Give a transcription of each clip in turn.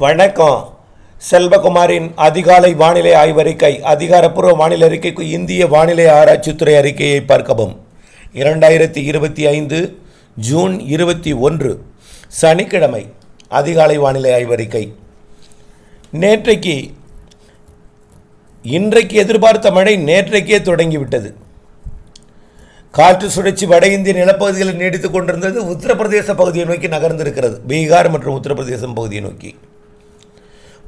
வணக்கம். செல்வகுமாரின் அதிகாலை வானிலை ஆய்வறிக்கை அதிகாரப்பூர்வ வானிலை அறிக்கைக்கு இந்திய வானிலை ஆராய்ச்சித்துறை அறிக்கையை பார்க்கவும். இரண்டாயிரத்தி இருபத்தி ஐந்து ஜூன் இருபத்தி ஒன்று சனிக்கிழமை அதிகாலை வானிலை ஆய்வறிக்கை. நேற்றைக்கு இன்றைக்கு எதிர்பார்த்த மழை நேற்றைக்கே தொடங்கிவிட்டது. காற்று சுழற்சி வட இந்திய நிலப்பகுதிகளில் நீடித்துக் கொண்டிருந்தது உத்தரப்பிரதேச பகுதியை நோக்கி நகர்ந்திருக்கிறது. பீகார் மற்றும் உத்தரப்பிரதேசம் பகுதியை நோக்கி.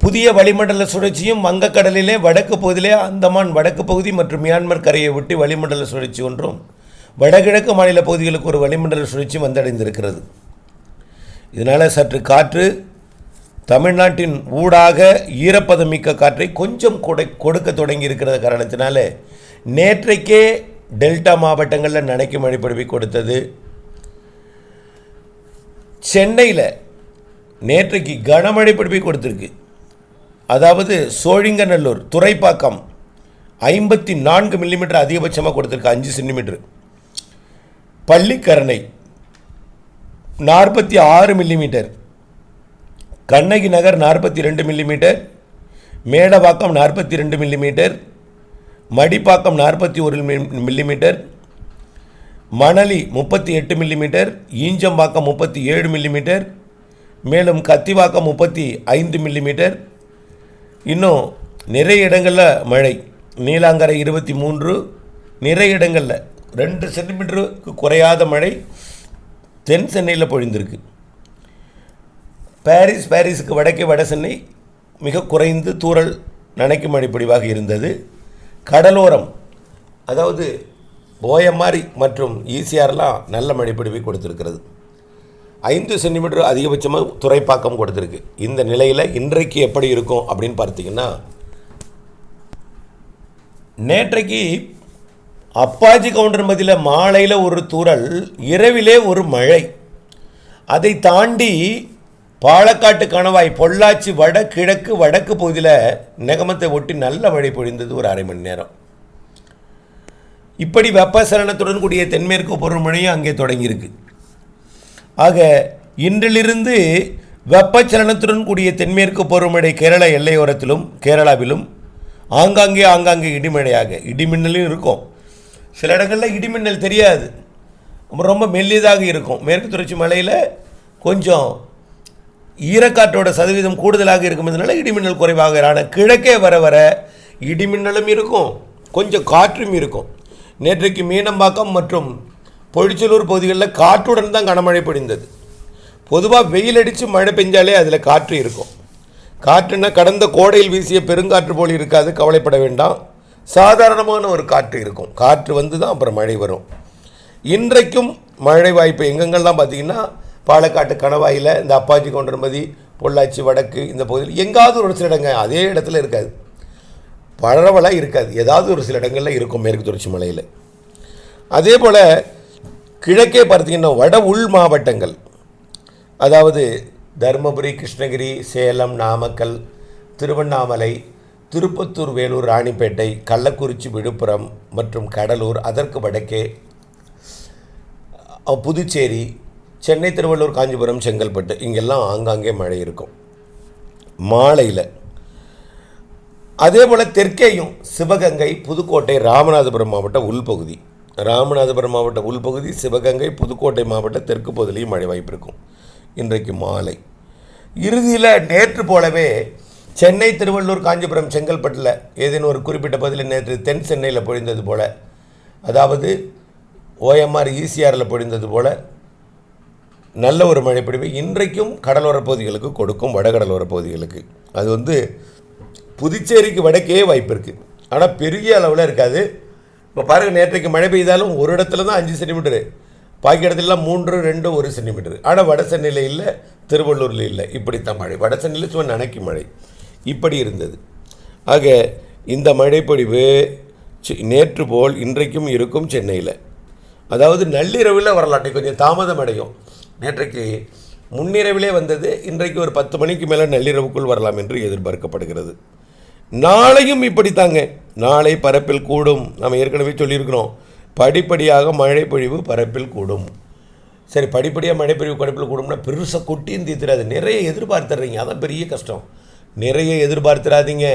புதிய வளிமண்டல சுழற்சியும் வங்கக்கடலிலே வடக்கு பகுதியிலே அந்தமான் வடக்கு பகுதி மற்றும் மியான்மர் கரையை விட்டு வளிமண்டல சுழற்சி ஒன்றும். வடகிழக்கு மாநில பகுதிகளுக்கு ஒரு வளிமண்டல சுழற்சி வந்தடைந்திருக்கிறது. இதனால் சற்று காற்று தமிழ்நாட்டின் ஊடாக ஈரப்பதம் மிக்க காற்றை கொஞ்சம் கொடை கொடுக்க தொடங்கி இருக்கிற காரணத்தினால நேற்றைக்கே டெல்டா மாவட்டங்களில் நனைக்கு மழை கொடுத்தது. சென்னையில் நேற்றைக்கு கனமழை பொழிவை கொடுத்துருக்கு. அதாவது சோழிங்கநல்லூர் துறைப்பாக்கம் ஐம்பத்தி நான்கு மில்லிமீட்டர் அதிகபட்சமாக கொடுத்துருக்கு அஞ்சு சென்டிமீட்டர் பள்ளிக்கரணை நாற்பத்தி ஆறு மில்லிமீட்டர் கண்ணகி நகர் நாற்பத்தி ரெண்டு மில்லிமீட்டர் மேடவாக்கம் நாற்பத்தி ரெண்டு மில்லிமீட்டர் மடிப்பாக்கம் நாற்பத்தி ஒரு மில்லிமீட்டர் மணலி முப்பத்தி எட்டு மில்லிமீட்டர் ஈஞ்சம்பாக்கம் முப்பத்தி ஏழு மில்லிமீட்டர் மேலும் கத்திவாக்கம் முப்பத்தி ஐந்து மில்லிமீட்டர் இன்னும் நிறைய இடங்களில் மழை. நீலாங்கரை இருபத்தி மூன்று நிறைய இடங்களில் ரெண்டு சென்டிமீட்டருக்கு குறையாத மழை தென் சென்னையில் பொழிந்திருக்கு. பாரிஸ் பாரிஸுக்கு வடக்கே வட சென்னை மிக குறைந்து தூறல் நனைக்கும் மழை பொழிவாக இருந்தது. கடலோரம் அதாவது ஓயமாரி மற்றும் ஈசிஆர்லாம் நல்ல மழைப்பொழிவை கொடுத்துருக்கிறது. ஐந்து சென்டிமீட்டர் அதிகபட்சமாக துறைப்பாக்கம் கொடுத்துருக்கு. இந்த நிலையில் இன்றைக்கு எப்படி இருக்கும் அப்படின்னு பார்த்தீங்கன்னா நேற்றைக்கு அப்பாஜி கவுண்டர் மதியில் மாலையில் ஒரு தூரல் இரவிலே ஒரு மழை. அதை தாண்டி பாலக்காட்டு கணவாய் பொள்ளாச்சி வட கிழக்கு வடக்கு பகுதியில் நெகமத்தை ஒட்டி நல்ல மழை பொழிந்தது ஒரு அரை மணி நேரம். இப்படி வெப்பசலனத்துடன் கூடிய தென்மேற்கு பருவமழையும் அங்கே தொடங்கியிருக்கு. ஆக இன்றிலிருந்து வெப்பச்சலனத்துடன் கூடிய தென்மேற்கு பருவமழை கேரள எல்லையோரத்திலும் கேரளாவிலும் ஆங்காங்கே ஆங்காங்கே இடிமழையாக இடிமின்னலும் இருக்கும். சில இடங்களில் இடிமின்னல் தெரியாது. ரொம்ப மெல்லியதாக இருக்கும். மேற்கு தொடர்ச்சி மலையில் கொஞ்சம் ஈரக்காற்றோட சதவீதம் கூடுதலாக இருக்கும்னால இடிமின்னல் குறைவாக ஆனால் கிழக்கே வர வர இடிமின்னலும் இருக்கும். கொஞ்சம் காற்றும் இருக்கும். நேற்றைக்கு மீனம்பாக்கம் மற்றும் பொழிச்சலூர் பகுதிகளில் காற்றுடன் தான் கனமழை பொழிந்தது. பொதுவாக வெயில் அடித்து மழை பெஞ்சாலே அதில் காற்று இருக்கும். காற்றுன்னா கடந்த கோடையில் வீசிய பெருங்காற்று போல் இருக்காது கவலைப்பட வேண்டாம். சாதாரணமான ஒரு காற்று இருக்கும். காற்று வந்து தான் அப்புறம் மழை வரும். இன்றைக்கும் மழை வாய்ப்பு எங்கெங்கெல்லாம் பார்த்தீங்கன்னா பாலக்காட்டு கணவாயில் இந்த அப்பாச்சி கொண்டமதி பொள்ளாச்சி வடக்கு இந்த பகுதியில் எங்காவது ஒரு சில இடங்க அதே இடத்துல இருக்காது. பரவலாக இருக்காது. ஏதாவது ஒரு சில இடங்களில் இருக்கும் மேற்கு தொடர்ச்சி மலையில். அதே போல் கிழக்கே பார்த்தீங்கன்னா வட உள் மாவட்டங்கள். அதாவது தருமபுரி கிருஷ்ணகிரி சேலம் நாமக்கல் திருவண்ணாமலை திருப்பத்தூர் வேலூர் ராணிப்பேட்டை கள்ளக்குறிச்சி விழுப்புரம் மற்றும் கடலூர் அதற்கு வடக்கே புதுச்சேரி சென்னை திருவள்ளூர் காஞ்சிபுரம் செங்கல்பட்டு இங்கெல்லாம் ஆங்காங்கே மழை இருக்கும். மாலையில். அதே போல் தெற்கேயும் சிவகங்கை புதுக்கோட்டை ராமநாதபுரம் மாவட்ட உள்பகுதி. ராமநாதபுரம் மாவட்ட உள்பகுதி சிவகங்கை புதுக்கோட்டை மாவட்ட தெற்கு பகுதியிலையும் மழை வாய்ப்பு இருக்கும். இன்றைக்கு மாலை. இறுதியில் நேற்று போலவே சென்னை திருவள்ளூர் காஞ்சிபுரம் செங்கல்பட்டில் ஏதேனும் ஒரு குறிப்பிட்ட பகுதியில் நேற்று தென் சென்னையில் பொழிந்தது போல் அதாவது ஓஎம்ஆர் ஈசிஆரில் பொழிந்தது போல் நல்ல ஒரு மழைப்பிடிவை இன்றைக்கும் கடலோரப் பகுதிகளுக்கு கொடுக்கும் வடகடலோரப் பகுதிகளுக்கு. அது வந்து புதுச்சேரிக்கு வடக்கே வாய்ப்பு இருக்குது ஆனால் பெரிய அளவில் இருக்காது. இப்போ பாருங்கள் நேற்றைக்கு மழை பெய்தாலும் ஒரு இடத்துல தான் அஞ்சு சென்டிமீட்டரு பாக்கி இடத்துலலாம் மூன்று ரெண்டு ஒரு சென்டிமீட்டர் ஆனால் வட சென்னையில் இல்லை திருவள்ளூரில் இல்லை. இப்படித்தான் மழை. வட சென்னையில் சும்மா நனைக்கி மழை. இப்படி இருந்தது. ஆக இந்த மழைப்பொழிவு நேற்று போல் இன்றைக்கும் இருக்கும் சென்னையில். அதாவது நள்ளிரவில் வரலாற்றை கொஞ்சம் தாமதம் அடையும். நேற்றைக்கு முன்னிரவிலே வந்தது இன்றைக்கு ஒரு பத்து மணிக்கு மேலே நள்ளிரவுக்குள் வரலாம் என்று எதிர்பார்க்கப்படுகிறது. நாளையும் இப்படித்தாங்க. நாளை பரப்பில் கூடும். நம்ம ஏற்கனவே சொல்லியிருக்கிறோம். படிப்படியாக மழை பொழிவு பரப்பில் கூடும். சரி படிப்படியாக மழைப்பொழிவு பரப்பில் கூடும்னா பெருசாக கொட்டியும் தீர்த்துறாது நிறைய எதிர்பார்த்துறீங்க அதான் பெரிய கஷ்டம். நிறைய எதிர்பார்த்துறாதீங்க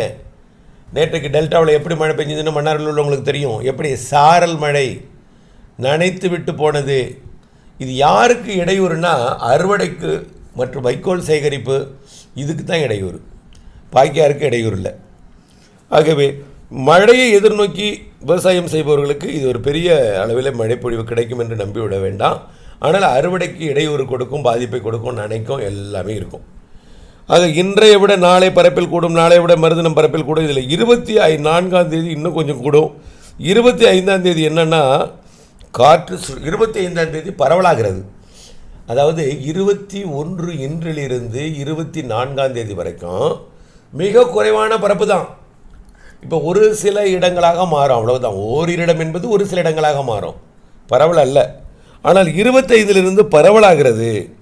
நேற்றைக்கு டெல்டாவில் எப்படி மழை பெஞ்சதுன்னு மன்னாரில் உள்ளவங்களுக்கு தெரியும். எப்படி சாரல் மழை நனைத்து விட்டு போனது. இது யாருக்கு இடையூறுனா அறுவடைக்கு மற்றும் வைக்கோல் சேகரிப்பு. இதுக்கு தான் இடையூறு. பாக்கியாருக்கு இடையூறு இல்லை. ஆகவே மழையை எதிர்நோக்கி விவசாயம் செய்பவர்களுக்கு இது ஒரு பெரிய அளவில் மழைப்பொழிவு கிடைக்கும் என்று நம்பிவிட வேண்டாம். ஆனால் அறுவடைக்கு இடையூறு கொடுக்கும் பாதிப்பை கொடுக்கும் நினைக்கும் எல்லாமே இருக்கும். அது இன்றைய விட நாளை பரப்பில் கூடும் நாளை விட மருதினம் பரப்பில் கூடும். இதில் இருபத்தி ஐ நான்காம் தேதி இன்னும் கொஞ்சம் கூடும். இருபத்தி ஐந்தாம் தேதி என்னென்னா காற்று சு- இருபத்தி ஐந்தாம் தேதி பரவலாகிறது. அதாவது இருபத்தி ஒன்று இன்றிலிருந்து இருபத்தி நான்காம் தேதி வரைக்கும் மிக குறைவான பரப்பு தான். இப்போ ஒரு சில இடங்களாக மாறும். அவ்வளவுதான். இடம் என்பது ஒரு சில இடங்களாக மாறும். பரவல் அல்ல. ஆனால் இருபத்தைந்திலிருந்து பரவலாகிறது.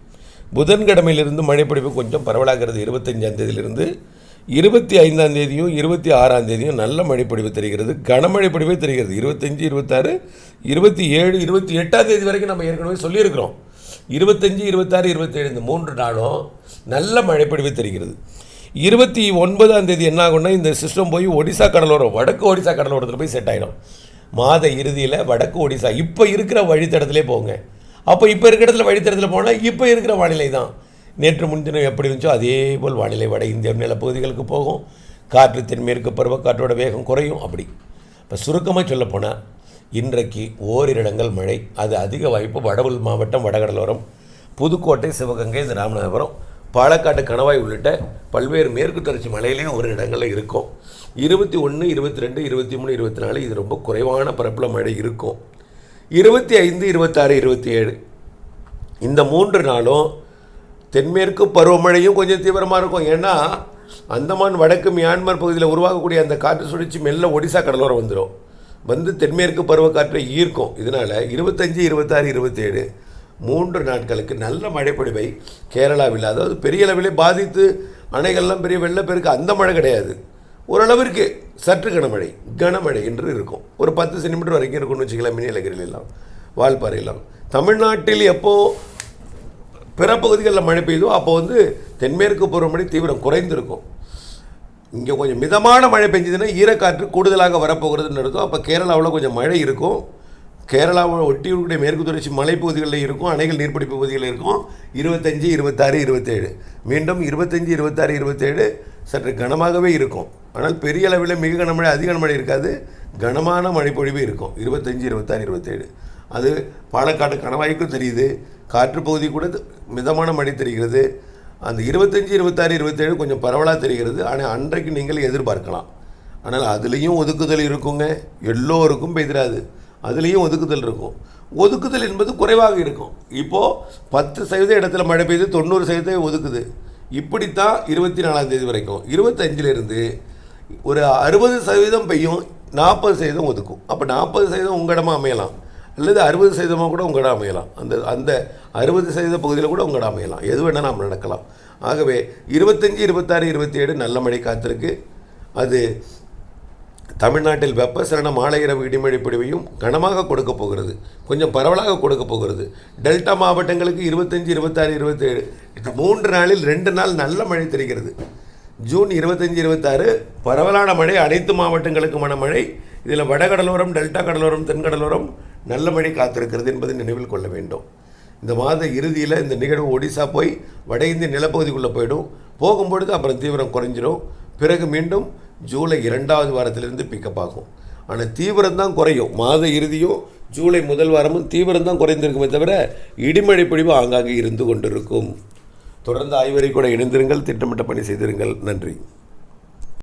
புதன்கிழமையிலிருந்து மழைப்பிடிப்பு கொஞ்சம் பரவலாகிறது. இருபத்தஞ்சாம் தேதியிலிருந்து இருபத்தி ஐந்தாம் தேதியும் இருபத்தி ஆறாம் தேதியும் நல்ல மழைப்பிடிவு தெரிகிறது. கனமழை தெரிகிறது. இருபத்தஞ்சி இருபத்தாறு இருபத்தி ஏழு இருபத்தி எட்டாம் தேதி வரைக்கும் நம்ம ஏற்கனவே சொல்லியிருக்கிறோம். இருபத்தஞ்சி இருபத்தாறு இருபத்தேழு இந்த மூன்று நாளும் நல்ல மழைப்பிடிவு தெரிகிறது. இருபத்தி ஒன்பதாம் தேதி என்ன ஆகும்னா இந்த சிஸ்டம் போய் ஒடிசா கடலோரம் வடக்கு ஒடிசா கடலோரத்தில் போய் செட் ஆகிடும் மாத இறுதியில் வடக்கு ஒடிசா இப்போ இருக்கிற வழித்தடத்திலே போங்க. அப்போ இப்போ இருக்கிற இடத்துல வழித்தடத்தில் போனால் இப்போ இருக்கிற வானிலை தான். நேற்று முன்தினம் எப்படி இருந்துச்சோ அதே போல் வானிலை வட இந்திய நிலப்பகுதிகளுக்கு போகும். காற்று தென்மேற்கு பருவக்காற்றோட வேகம் குறையும் அப்படி. இப்போ சுருக்கமாக சொல்லப்போனால் இன்றைக்கு ஓரிரு இடங்கள் மழை. அது அதிக வாய்ப்பு வடவுள் மாவட்டம் வடகடலோரம் புதுக்கோட்டை சிவகங்கை இந்த ராமநாதபுரம். பாலக்காட்டு கணவாய் உள்ளிட்ட பல்வேறு மேற்கு தொடர்ச்சி மலையிலையும் ஒரு இடங்களில் இருக்கும். இருபத்தி ஒன்று இருபத்தி ரெண்டு இருபத்தி மூணு இருபத்தி நாலு இது ரொம்ப குறைவான பரப்பில் மழை இருக்கும். இருபத்தி ஐந்து இருபத்தாறு இருபத்தி ஏழு இந்த மூன்று நாளும் தென்மேற்கு பருவமழையும் கொஞ்சம் தீவிரமாக இருக்கும். ஏன்னா அந்தமான் வடக்கு மியான்மர் பகுதியில் உருவாகக்கூடிய அந்த காற்று சுழற்சி மெல்ல ஒடிசா கடலோரம் வந்துடும் வந்து தென்மேற்கு பருவக்காற்றை ஈர்க்கும். இதனால் இருபத்தஞ்சி இருபத்தாறு இருபத்தேழு மூன்று நாட்களுக்கு நல்ல மழைப்பொழிவை கேரளாவில் அதாவது பெரிய அளவிலே பாதித்து அணைகள்லாம் பெரிய வெள்ளப்பெருக்கு அந்த மழை கிடையாது. ஓரளவிற்கு சற்று கனமழை கனமழை என்று இருக்கும். ஒரு பத்து சென்டிமீட்டர் வரைக்கும் இருக்கும்னு வச்சுக்கலாம் மினிலகிரிலாம் வால்பாறையெல்லாம் தமிழ்நாட்டில் எப்போ பிற பகுதிகளில் மழை பெய்யுதோ அப்போ வந்து தென்மேற்கு பருவமழை தீவிரம் குறைந்திருக்கும். இங்கே கொஞ்சம் மிதமான மழை பெஞ்சதுன்னா ஈரக்காற்று கூடுதலாக வரப்போகிறதுன்னு இருக்கும் அப்போ கேரளாவில் கொஞ்சம் மழை இருக்கும். கேரளாவை ஒட்டி இருக்கக்கூடிய மேற்கு தொடர்ச்சி மலைப்பகுதிகளில் இருக்கும் அணைகள் நீர்ப்பிடிப்பு பகுதிகளில் இருக்கும். இருபத்தஞ்சி இருபத்தாறு இருபத்தேழு. மீண்டும் இருபத்தஞ்சி இருபத்தாறு இருபத்தேழு சற்று கனமாகவே இருக்கும். ஆனால் பெரிய அளவில் மிக கனமழை அதிக கனமழை இருக்காது. கனமான மழைப்பொழிவு இருக்கும். இருபத்தஞ்சி இருபத்தாறு இருபத்தேழு. அது பாலக்காடு கணவாய்க்கும் தெரியுது. காற்று பகுதி கூட மிதமான மழை தெரிகிறது. அந்த இருபத்தஞ்சி இருபத்தாறு இருபத்தேழு கொஞ்சம் பரவலாக தெரிகிறது. ஆனால் அன்றைக்கு நீங்கள் எதிர்பார்க்கலாம். ஆனால் அதுலேயும் ஒதுக்குதல் இருக்குங்க. எல்லோருக்கும் பெய்திராது. அதுலேயும் ஒதுக்குதல் இருக்கும். ஒதுக்குதல் என்பது குறைவாக இருக்கும். இப்போது பத்து சதவீத இடத்துல மழை பெய்யுது தொண்ணூறு சதவீதம் ஒதுக்குது. இப்படித்தான் இருபத்தி நாலாம் தேதி வரைக்கும். இருபத்தஞ்சிலிருந்து ஒரு அறுபது சதவீதம் பெய்யும் நாற்பது சதவீதம் ஒதுக்கும். அப்போ நாற்பது சதவீதம் உங்களிடமா அமையலாம். அல்லது அறுபது சதவீதமாக கூட உங்களிடம் அமையலாம். அந்த அந்த அறுபது சதவீத பகுதியில் கூட உங்களிடம் அமையலாம். எது வேணால் நம்ம நடக்கலாம். ஆகவே இருபத்தஞ்சி இருபத்தாறு இருபத்தி ஏழு நல்ல மழை காத்திருக்கு. அது தமிழ்நாட்டில் வெப்பசலன மாலை இடிமழை பொழிவையும் கனமாக கொடுக்க போகிறது. கொஞ்சம் பரவலாக கொடுக்க போகிறது. டெல்டா மாவட்டங்களுக்கு இருபத்தஞ்சி இருபத்தாறு இருபத்தேழு. மூன்று நாளில் ரெண்டு நாள் நல்ல மழை தெரிகிறது. ஜூன் இருபத்தஞ்சி இருபத்தாறு பரவலான மழை. அனைத்து மாவட்டங்களுக்குமான மழை இதில் வடகடலோரம் டெல்டா கடலோரம் தென்கடலோரம் நல்ல மழை காத்திருக்கிறது என்பதை நினைவில் கொள்ள வேண்டும். இந்த மாத இறுதியில் இந்த நிகழ்வு ஒடிசா போய் வட இந்திய நிலப்பகுதிக்குள்ளே போயிடும். போகும்பொழுது அப்புறம் தீவிரம் குறைஞ்சிரும். பிறகு மீண்டும் ஜூலை இரண்டாவது வாரத்திலிருந்து பிக்கப் ஆகும். ஆனால் தீவிரம் தான் குறையும். மாத இறுதியும் ஜூலை முதல் வாரமும் தீவிரம் தான் குறைந்திருக்குமே தவிர இடிமழை பொழிவு ஆங்காங்கே இருந்து கொண்டிருக்கும். தொடர்ந்து ஆய்வறை கூட இணைந்திருங்கள் திட்டமிட்ட பணி செய்திருங்கள். நன்றி.